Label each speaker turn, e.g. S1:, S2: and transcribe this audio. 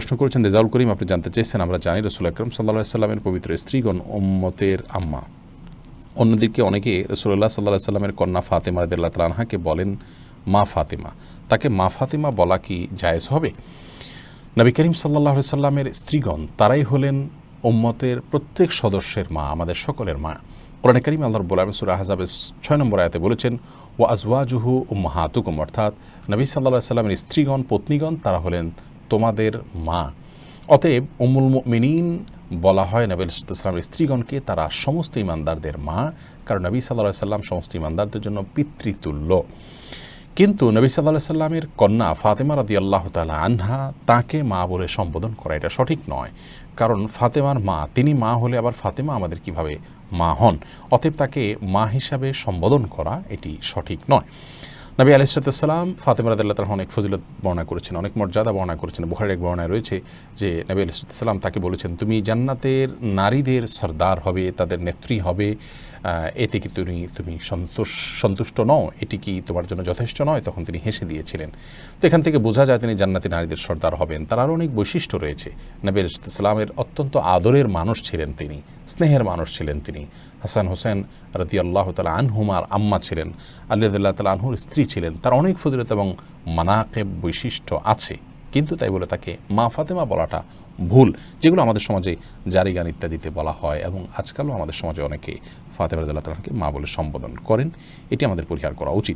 S1: প্রশ্ন করেছেন রেজাউল করিম, আপনি জানতে চেয়েছেন, আমরা জানি রসুল আকরম সাল্লাহ সাল্লামের পবিত্র স্ত্রীগণ ওম্মতের আম্মা। অন্যদিকে অনেকে রসুল্লাহ সাল্লাহ সাল্লামের কন্যা ফাতেমা রদুল্লাহ তালাহাকে বলেন, মা ফাতেমা। তাকে মা ফাতেমা বলা কি জায়েজ হবে? নবী করিম সাল্লাহ সাল্লামের স্ত্রীগণ, তারাই হলেন ওম্মতের প্রত্যেক সদস্যের মা, আমাদের সকলের মা। কোরআন করিম আল্লাহ রব্বুল আলম সুরা হাজাবের ছয় নম্বর আয়াতে বলেছেন ও আজওয়াজুহু উম্মাহাতুকুম। অর্থাৎ নবী সাল্লাহ সাল্লামের স্ত্রীগণ, পত্নীগণ, তারা হলেন তোমাদের মা। অতএব উম্মুল মিনীন বলা হয় নবী সাল্লামের স্ত্রীগণকে, তারা সমস্ত ইমানদারদের মা, কারণ নবী সাল্লাহ সাল্লাম সমস্ত ইমানদারদের জন্য পিতৃতুল্য। কিন্তু নবী সাল্লাহ সাল্লামের কন্যা ফাতেমা রাদি আল্লাহ তালা আনহা তাকে মা বলে সম্বোধন করা এটা সঠিক নয়। কারণ ফাতেমার মা, তিনি মা হলে আবার ফাতেমা আমাদের কীভাবে মা হন? অতএব তাকে মা হিসাবে সম্বোধন করা এটি সঠিক নয়। নবী আলিসাল্লাম ফাতেমা রাদিল্লাহ তালা অনেক ফজিলত বর্ণনা করেছেন, অনেক মর্যাদা বর্ণনা করেছেন, বুখারের এক বর্ণায় রয়েছে যে নবী আলিসাল্লাম তাকে বলেছেন, তুমি জান্নাতের নারীদের সর্দার হবে, তাদের নেত্রী হবে এতে কি তুমি তুমি সন্তোষ, সন্তুষ্ট নও? এটি কি তোমার জন্য যথেষ্ট নয়? তখন তিনি হেসে দিয়েছিলেন। তো এখান থেকে বোঝা যায় তিনি জান্নাতি নারীদের সর্দার হবেন। তার আরও অনেক বৈশিষ্ট্য রয়েছে। নবী আলিসাল্লামের অত্যন্ত আদরের মানুষ ছিলেন তিনি। স্নেহের মানুষ ছিলেন তিনি। হাসান হোসেন রতি আল্লাহ তালা আনহুমার আম্মা ছিলেন। আল্লাহ তালা আনহুর স্ত্রী ছিলেন। তার অনেক ফজিলত এবং মানাকেব বৈশিষ্ট্য আছে। কিন্তু তাই বলে তাকে মা ফাতেমা বলাটা ভুল, যেগুলো আমাদের সমাজে জারি গান ইত্যাদিতে বলা হয় এবং আজকালও আমাদের সমাজে অনেকে ফাতেমা তালাকে মা বলে সম্বোধন করেন। এটি আমাদের পরিহার করা উচিত।